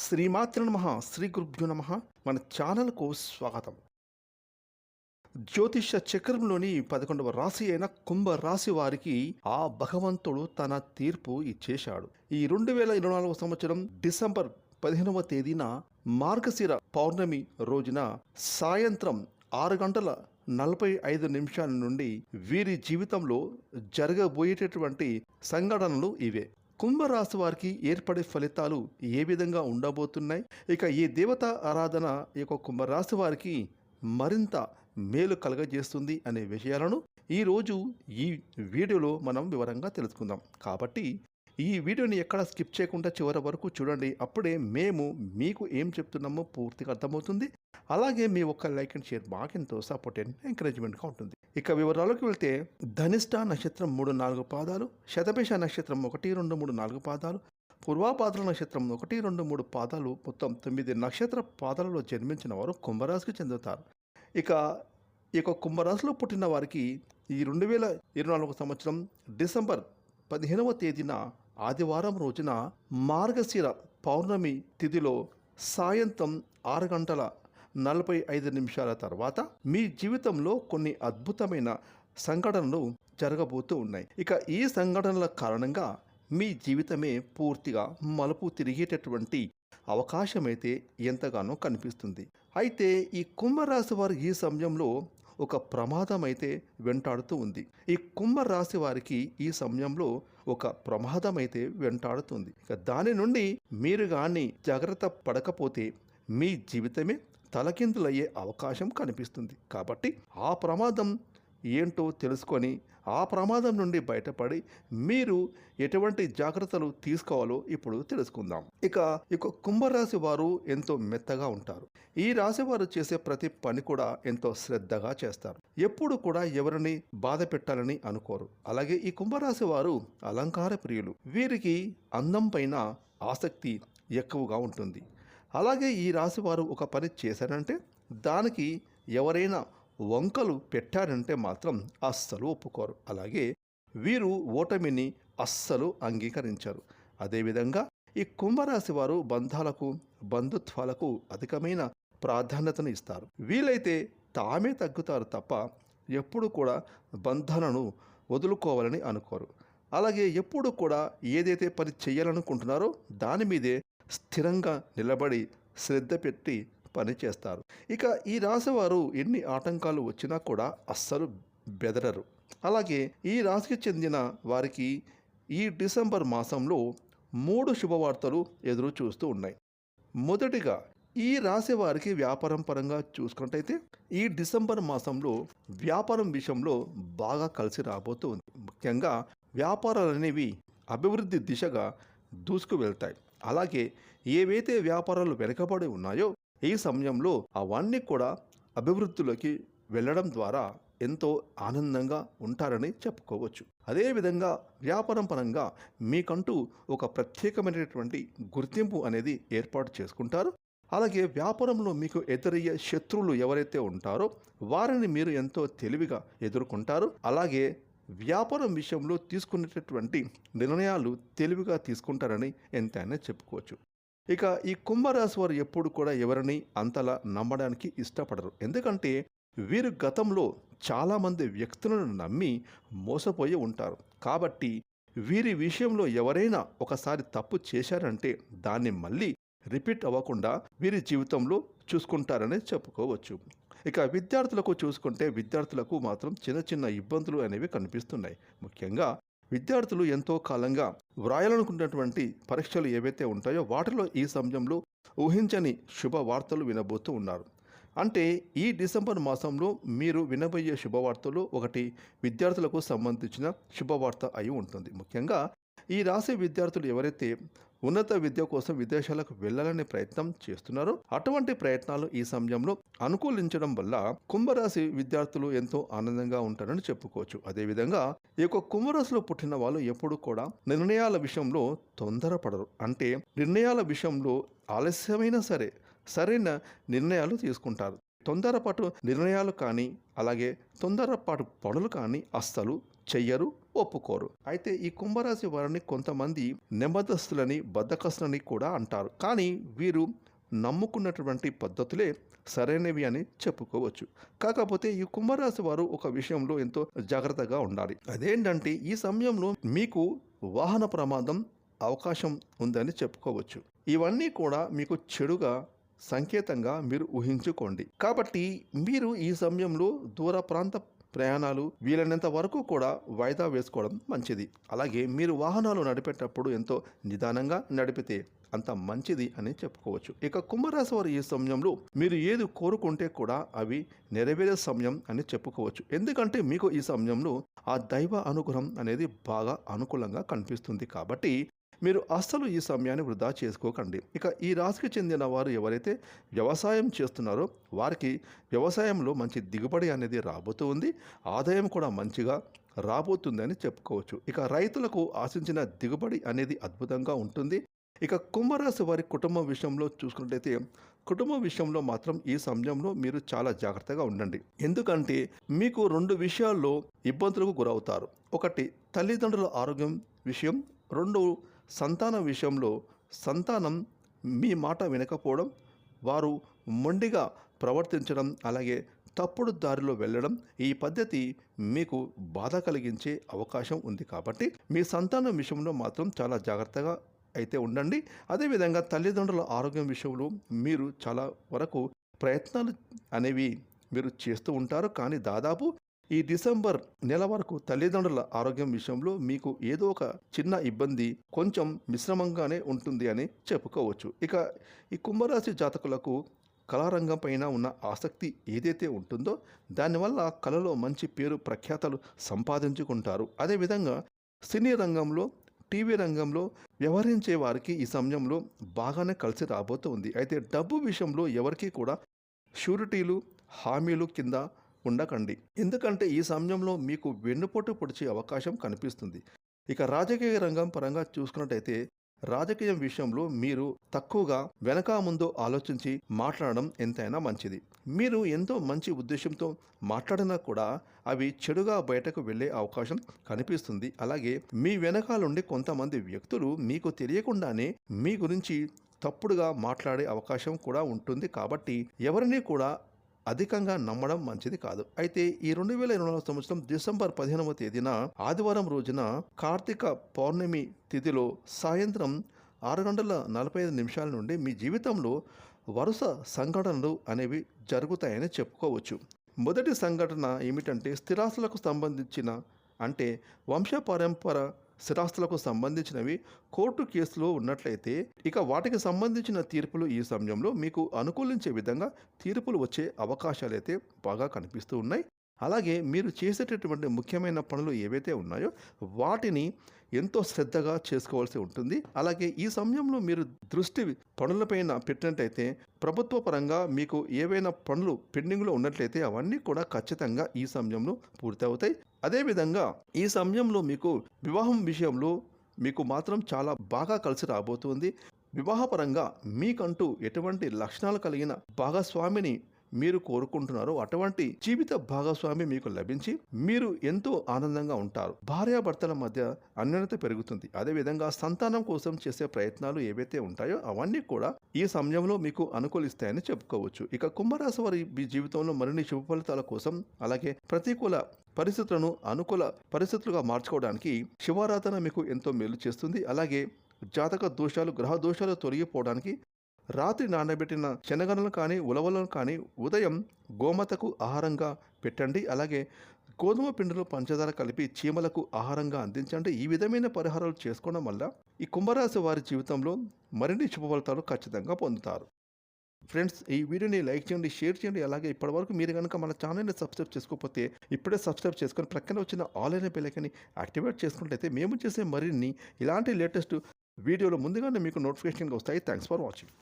శ్రీమాతృ నమ శ్రీ గురుభ్యో నమ. మన ఛానల్కు స్వాగతం. జ్యోతిష చక్రంలోని పదకొండవ రాశి అయిన కుంభ రాశి వారికి ఆ భగవంతుడు తన తీర్పు ఇచ్చేశాడు. ఈ రెండు వేల ఇరవై నాలుగవ సంవత్సరం డిసెంబర్ పదిహేనవ తేదీన మార్గశిర పౌర్ణమి రోజున సాయంత్రం ఆరు గంటల నలభై ఐదు నిమిషాల నుండి వీరి జీవితంలో జరగబోయేటటువంటి సంఘటనలు ఇవే. కుంభరాశి వారికి ఏర్పడే ఫలితాలు ఏ విధంగా ఉండబోతున్నాయి? ఇక ఈ దేవత ఆరాధన ఈ యొక్క కుంభరాశి వారికి మరింత మేలు కలగజేస్తుంది అనే విషయాలను ఈరోజు ఈ వీడియోలో మనం వివరంగా తెలుసుకుందాం. కాబట్టి ఈ వీడియోని ఎక్కడ స్కిప్ చేయకుండా చివరి వరకు చూడండి. అప్పుడే మేము మీకు ఏం చెప్తున్నామో పూర్తిగా అర్థమవుతుంది. అలాగే మీ ఒక్క లైక్ అండ్ షేర్ మాకెంతో సపోర్ట్ అండ్ ఎంకరేజ్మెంట్గా ఉంటుంది. ఇక వివరాలకు వెళ్తే ధనిష్ట నక్షత్రం మూడు నాలుగు పాదాలు శతపేష నక్షత్రం ఒకటి రెండు మూడు నాలుగు పాదాలు పూర్వాపాద్ర నక్షత్రం ఒకటి రెండు మూడు పాదాలు మొత్తం తొమ్మిది నక్షత్ర పాదాలలో జన్మించిన వారు కుంభరాశికి చెందుతారు. ఇక ఈ యొక్క కుంభరాశిలో పుట్టిన వారికి ఈ రెండు వేల ఇరవై నాలుగు సంవత్సరం డిసెంబర్ పదిహేనవ తేదీన ఆదివారం రోజున మార్గశిర పౌర్ణమి తిథిలో సాయంత్రం ఆరు గంటల నలభై ఐదు నిమిషాల తర్వాత మీ జీవితంలో కొన్ని అద్భుతమైన సంఘటనలు జరగబోతూ ఉన్నాయి. ఇక ఈ సంఘటనల కారణంగా మీ జీవితమే పూర్తిగా మలుపు తిరిగేటటువంటి అవకాశమైతే ఎంతగానో కనిపిస్తుంది. అయితే ఈ కుంభరాశి వారు ఈ సమయంలో ఒక ప్రమాదం అయితే వెంటాడుతూ ఉంది. ఈ కుంభరాశి వారికి ఈ సమయంలో ఒక ప్రమాదం అయితే వెంటాడుతుంది. ఇక దాని నుండి మీరు కానీ జాగ్రత్త పడకపోతే మీ జీవితమే తలకిందులయ్యే అవకాశం కనిపిస్తుంది. కాబట్టి ఆ ప్రమాదం ఏంటో తెలుసుకొని ఆ ప్రమాదం నుండి బయటపడి మీరు ఎటువంటి జాగ్రత్తలు తీసుకోవాలో ఇప్పుడు తెలుసుకుందాం. ఇక ఇక కుంభరాశి వారు ఎంతో మెత్తగా ఉంటారు. ఈ రాశి వారు చేసే ప్రతి పని కూడా ఎంతో శ్రద్ధగా చేస్తారు. ఎప్పుడు కూడా ఎవరిని బాధ పెట్టాలని అనుకోరు. అలాగే ఈ కుంభరాశి వారు అలంకార ప్రియులు. వీరికి అందం పైన ఆసక్తి ఎక్కువగా ఉంటుంది. అలాగే ఈ రాశి వారు ఒక పని చేశారంటే దానికి ఎవరైనా వంకలు పెట్టారంటే మాత్రం అస్సలు ఒప్పుకోరు. అలాగే వీరు ఓటమిని అస్సలు అంగీకరించారు. అదేవిధంగా ఈ కుంభరాశి వారు బంధాలకు బంధుత్వాలకు అధికమైన ప్రాధాన్యతను ఇస్తారు. వీలైతే తామే తగ్గుతారు తప్ప ఎప్పుడు కూడా బంధాలను వదులుకోవాలని అనుకోరు. అలాగే ఎప్పుడు కూడా ఏదైతే పని చేయాలనుకుంటున్నారో దాని మీదే స్థిరంగా నిలబడి శ్రద్ధ పెట్టి పని చేస్తారు. ఇక ఈ రాశివారు ఎన్ని ఆటంకాలు వచ్చినా కూడా అస్సలు బెదరరు. అలాగే ఈ రాశికి చెందిన వారికి ఈ డిసెంబర్ మాసంలో మూడు శుభవార్తలు ఎదురు చూస్తూ ఉన్నాయి. మొదటిగా ఈ రాశి వారికి వ్యాపారం పరంగా చూసుకున్నట్టయితే ఈ డిసెంబర్ మాసంలో వ్యాపారం విషయంలో బాగా కలిసి రాబోతూ ఉంది. ముఖ్యంగా వ్యాపారాలు అనేవి అభివృద్ధి దిశగా దూసుకు వెళ్తాయి అలాగే ఏవైతే వ్యాపారాలు వెనుకబడి ఉన్నాయో ఈ సమయంలో అవన్నీ కూడా అభివృద్ధిలోకి వెళ్ళడం ద్వారా ఎంతో ఆనందంగా ఉంటారని చెప్పుకోవచ్చు. అదేవిధంగా వ్యాపారం పరంగా మీకంటూ ఒక ప్రత్యేకమైనటువంటి గుర్తింపు అనేది ఏర్పాటు చేసుకుంటారు. అలాగే వ్యాపారంలో మీకు ఎదురయ్యే శత్రువులు ఎవరైతే ఉంటారో వారిని మీరు ఎంతో తెలివిగా ఎదుర్కొంటారు. అలాగే వ్యాపారం విషయంలో తీసుకునేటటువంటి నిర్ణయాలు తెలివిగా తీసుకుంటారని ఎంతైనా చెప్పుకోవచ్చు. ఇక ఈ కుంభరాశి వారు ఎప్పుడు కూడా ఎవరిని అంతలా నమ్మడానికి ఇష్టపడరు. ఎందుకంటే వీరు గతంలో చాలామంది వ్యక్తులను నమ్మి మోసపోయి ఉంటారు. కాబట్టి వీరి విషయంలో ఎవరైనా ఒకసారి తప్పు చేశారంటే దాన్ని మళ్ళీ రిపీట్ అవ్వకుండా వీరి జీవితంలో చూసుకుంటారనే చెప్పుకోవచ్చు. ఇక విద్యార్థులకు చూసుకుంటే విద్యార్థులకు మాత్రం చిన్న చిన్న ఇబ్బందులు అనేవి కనిపిస్తున్నాయి. ముఖ్యంగా విద్యార్థులు ఎంతో కాలంగా వ్రాయాలనుకున్నటువంటి పరీక్షలు ఏవైతే ఉంటాయో వాటిలో ఈ సమయంలో ఊహించని శుభవార్తలు వినబోతూ ఉన్నారు. అంటే ఈ డిసెంబర్ మాసంలో మీరు వినబోయే శుభవార్తలు ఒకటి విద్యార్థులకు సంబంధించిన శుభవార్త అయి ఉంటుంది. ముఖ్యంగా ఈ రాశి విద్యార్థులు ఎవరైతే ఉన్నత విద్య కోసం విదేశాలకు వెళ్ళాలనే ప్రయత్నం చేస్తున్నారు. అటువంటి ప్రయత్నాలు ఈ సమయంలో అనుకూలించడం వల్ల కుంభరాశి విద్యార్థులు ఎంతో ఆనందంగా ఉంటారని చెప్పుకోవచ్చు. అదేవిధంగా ఈ యొక్క కుంభరాశిలో పుట్టిన వాళ్ళు ఎప్పుడు కూడా నిర్ణయాల విషయంలో తొందరపడరు. అంటే నిర్ణయాల విషయంలో ఆలస్యమైనా సరే సరైన నిర్ణయాలు తీసుకుంటారు. తొందరపాటు నిర్ణయాలు కానీ అలాగే తొందరపాటు పనులు కానీ అస్సలు చెయ్యరు ఒప్పుకోరు. అయితే ఈ కుంభరాశి వారిని కొంతమంది నెమ్మదస్తులని బద్దకస్తులని కూడా అంటారు. కానీ వీరు నమ్ముకున్నటువంటి పద్ధతులే సరైనవి అని చెప్పుకోవచ్చు. కాకపోతే ఈ కుంభరాశి వారు ఒక విషయంలో ఎంతో జాగ్రత్తగా ఉండాలి. అదేంటంటే ఈ సమయంలో మీకు వాహన ప్రమాదం అవకాశం ఉందని చెప్పుకోవచ్చు. ఇవన్నీ కూడా మీకు చెడుగా సంకేతంగా మీరు ఊహించుకోండి. కాబట్టి మీరు ఈ సమయంలో దూర ప్రాంత ప్రయాణాలు వీలైనంత వరకు కూడా వాయిదా వేసుకోవడం మంచిది. అలాగే మీరు వాహనాలు నడిపేటప్పుడు ఎంతో నిదానంగా నడిపితే అంత మంచిది అని చెప్పుకోవచ్చు. ఇక కుంభరాశి వారి ఈ సమయంలో మీరు ఏది కోరుకుంటే కూడా అవి నెరవేరే సమయం అని చెప్పుకోవచ్చు. ఎందుకంటే మీకు ఈ సమయంలో ఆ దైవ అనుగ్రహం అనేది బాగా అనుకూలంగా కనిపిస్తుంది. కాబట్టి మీరు అస్సలు ఈ సమయాన్ని వృధా చేసుకోకండి. ఇక ఈ రాశికి చెందిన వారు ఎవరైతే వ్యవసాయం చేస్తున్నారో వారికి వ్యవసాయంలో మంచి దిగుబడి అనేది రాబోతూ ఉంది. ఆదాయం కూడా మంచిగా రాబోతుందని చెప్పుకోవచ్చు. ఇక రైతులకు ఆశించిన దిగుబడి అనేది అద్భుతంగా ఉంటుంది. ఇక కుంభరాశి వారి కుటుంబం విషయంలో చూసుకున్నట్లయితే కుటుంబ విషయంలో మాత్రం ఈ సమయంలో మీరు చాలా జాగ్రత్తగా ఉండండి. ఎందుకంటే మీకు రెండు విషయాల్లో ఇబ్బందులకు గురవుతారు. ఒకటి తల్లిదండ్రుల ఆరోగ్యం విషయం. రెండు సంతానం విషయంలో సంతానం మీ మాట వినకపోవడం వారు మొండిగా ప్రవర్తించడం అలాగే తప్పుడు దారిలో వెళ్ళడం ఈ పద్ధతి మీకు బాధ కలిగించే అవకాశం ఉంది కాబట్టి మీ సంతానం విషయంలో మాత్రం చాలా జాగ్రత్తగా అయితే ఉండండి. అదేవిధంగా తల్లిదండ్రుల ఆరోగ్యం విషయంలో మీరు చాలా వరకు ప్రయత్నాలు అనేవి మీరు చేస్తూ ఉంటారు. కానీ దాదాపు ఈ డిసెంబర్ నెల వరకు తల్లిదండ్రుల ఆరోగ్యం విషయంలో మీకు ఏదో ఒక చిన్న ఇబ్బంది కొంచెం మిశ్రమంగానే ఉంటుంది అని చెప్పుకోవచ్చు. ఇక ఈ కుంభరాశి జాతకులకు కళారంగం పైన ఉన్న ఆసక్తి ఏదైతే ఉంటుందో దానివల్ల కళలో మంచి పేరు ప్రఖ్యాతలు సంపాదించుకుంటారు. అదేవిధంగా సినీ రంగంలో టీవీ రంగంలో వ్యవహరించే వారికి ఈ సమయంలో బాగానే కలిసి రాబోతుంది. అయితే డబ్బు విషయంలో ఎవరికి కూడా షూరిటీలు హామీలు కింద ఉండకండి. ఎందుకంటే ఈ సమయంలో మీకు వెన్నుపోటు పొడిచే అవకాశం కనిపిస్తుంది. ఇక రాజకీయ రంగం పరంగా చూసుకున్నట్టయితే రాజకీయం విషయంలో మీరు తక్కువగా వెనక ముందు ఆలోచించి మాట్లాడడం ఎంతైనా మంచిది. మీరు ఎంతో మంచి ఉద్దేశంతో మాట్లాడినా కూడా అవి చెడుగా బయటకు వెళ్ళే అవకాశం కనిపిస్తుంది. అలాగే మీ వెనకాలుండి కొంతమంది వ్యక్తులు మీకు తెలియకుండానే మీ గురించి తప్పుడుగా మాట్లాడే అవకాశం కూడా ఉంటుంది. కాబట్టి ఎవరిని కూడా అధికంగా నమ్మడం మంచిది కాదు. అయితే ఈ రెండు వేల ఇరవై నాలుగు సంవత్సరం డిసెంబర్ పదిహేనవ తేదీన ఆదివారం రోజున కార్తీక పౌర్ణమి తిథిలో సాయంత్రం ఆరు గంటల నలభై ఐదు నిమిషాల నుండి మీ జీవితంలో వరుస సంఘటనలు అనేవి జరుగుతాయని చెప్పుకోవచ్చు. మొదటి సంఘటన ఏమిటంటే స్థిరాస్తులకు సంబంధించిన అంటే వంశపరంపర స్థిరాస్తులకు సంబంధించినవి కోర్టు కేసులో ఉన్నట్లయితే ఇక వాటికి సంబంధించిన తీర్పులు ఈ సమయంలో మీకు అనుకూలించే విధంగా తీర్పులు వచ్చే అవకాశాలైతే బాగా కనిపిస్తూ ఉన్నాయి. అలాగే మీరు చేసేటటువంటి ముఖ్యమైన పనులు ఏవైతే ఉన్నాయో వాటిని ఎంతో శ్రద్ధగా చేసుకోవాల్సి ఉంటుంది. అలాగే ఈ సమయంలో మీరు దృష్టి పనులపైన పెట్టినట్టయితే ప్రభుత్వ పరంగా మీకు ఏవైనా పనులు పెండింగ్లో ఉన్నట్లయితే అవన్నీ కూడా ఖచ్చితంగా ఈ సమయంలో పూర్తవుతాయి. అదేవిధంగా ఈ సమయంలో మీకు వివాహం విషయంలో మీకు మాత్రం చాలా బాగా కలిసి రాబోతుంది. వివాహపరంగా మీకంటూ ఎటువంటి లక్షణాలు కలిగిన భాగస్వామిని మీరు కోరుకుంటున్నారో అటువంటి జీవిత భాగస్వామి మీకు లభించి మీరు ఎంతో ఆనందంగా ఉంటారు. భార్యాభర్తల మధ్య అన్యోన్యత పెరుగుతుంది. అదేవిధంగా సంతానం కోసం చేసే ప్రయత్నాలు ఏవైతే ఉంటాయో అవన్నీ కూడా ఈ సమయంలో మీకు అనుకూలిస్తాయని చెప్పుకోవచ్చు. ఇక కుంభరాశి వారి మీ జీవితంలో మరిన్ని శుభ ఫలితాల కోసం అలాగే ప్రతికూల పరిస్థితులను అనుకూల పరిస్థితులుగా మార్చుకోవడానికి శివారాధన మీకు ఎంతో మేలు చేస్తుంది. అలాగే జాతక దోషాలు గ్రహ దోషాలు తొలగిపోవడానికి రాత్రి నానబెట్టిన శనగలను కానీ ఉలవలను కానీ ఉదయం గోమతకు ఆహారంగా పెట్టండి. అలాగే గోధుమ పిండిలో పంచదార కలిపి చీమలకు ఆహారంగా అందించండి. ఈ విధమైన పరిహారాలు చేసుకోవడం వల్ల ఈ కుంభరాశి వారి జీవితంలో మరిన్ని శుభఫలితాలు ఖచ్చితంగా పొందుతారు. ఫ్రెండ్స్ ఈ వీడియోని లైక్ చేయండి షేర్ చేయండి. అలాగే ఇప్పటివరకు మీరు కనుక మన ఛానల్ని సబ్స్క్రైబ్ చేసుకోకపోతే ఇప్పుడే సబ్స్క్రైబ్ చేసుకొని ప్రక్కన వచ్చిన ఆన్లైన్ అయిన బెల్లైకని యాక్టివేట్ చేసుకున్నట్లయితే మేము చేసే మరిన్ని ఇలాంటి లేటెస్ట్ వీడియోలు ముందుగానే మీకు నోటిఫికేషన్గా వస్తాయి. Thanks for watching